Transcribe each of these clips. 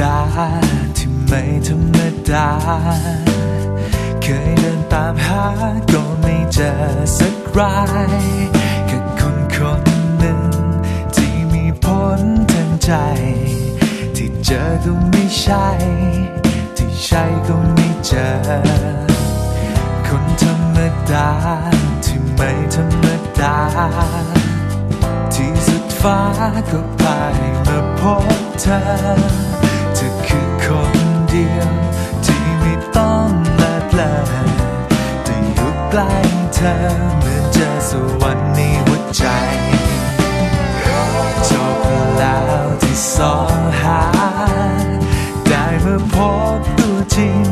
ดาที่ไม่ธรรมดา เคยเดินตามหาก็ไม่เจอสักรายแค่คนคนหนึ่ง ที่มีผลทางใจ ที่เจอก็ไม่ใช่ ที่ใช่ก็ไม่เจอ คนธรรมดาที่ไม่ธรรมดา ที่สุดฟ้าก็พาใมาพบเธอ เธอคือคนเดียว ที่ไม่ต้องละเลยแต่อยู่ใกล้เธอเหมือนเจอสวรรค์ในหัวใจจบแล้วที่สองหา ได้มาพบตัวจริง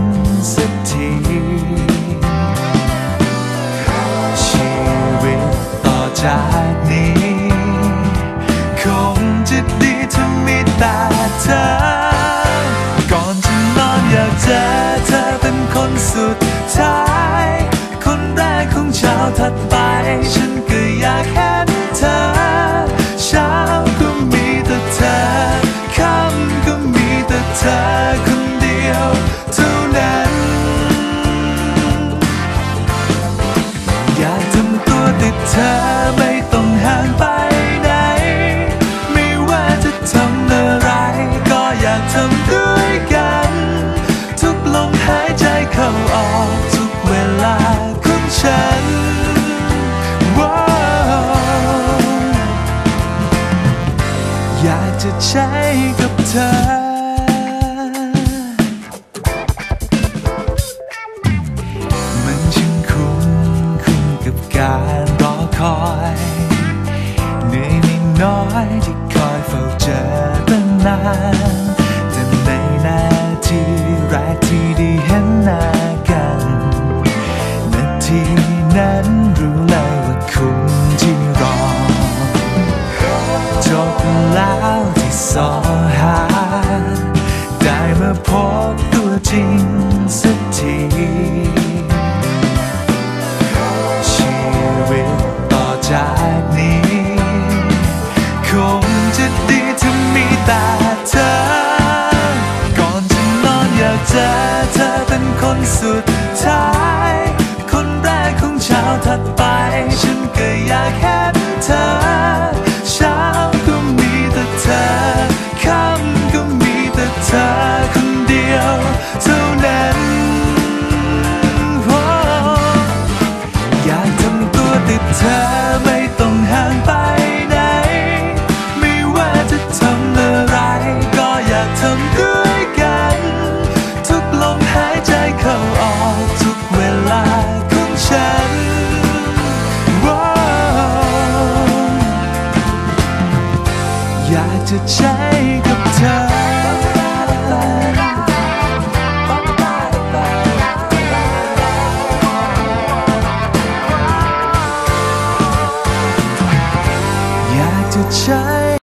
สักทีชีวิตต่อจากนี้ คงจะดีถ้ามีแต่เธอ คนสุดท้าย คนแรกของเช้าถัดไป จะใช้กับเธอ อพบตัวจริงสักทีชีวิตต่อจากนี้ คงจะดีถ้ามีแต่เธอ ก่อนจะนอนอยากเจอเธอเป็นคนสุดท้าย คนแรกของชาวทัด to change.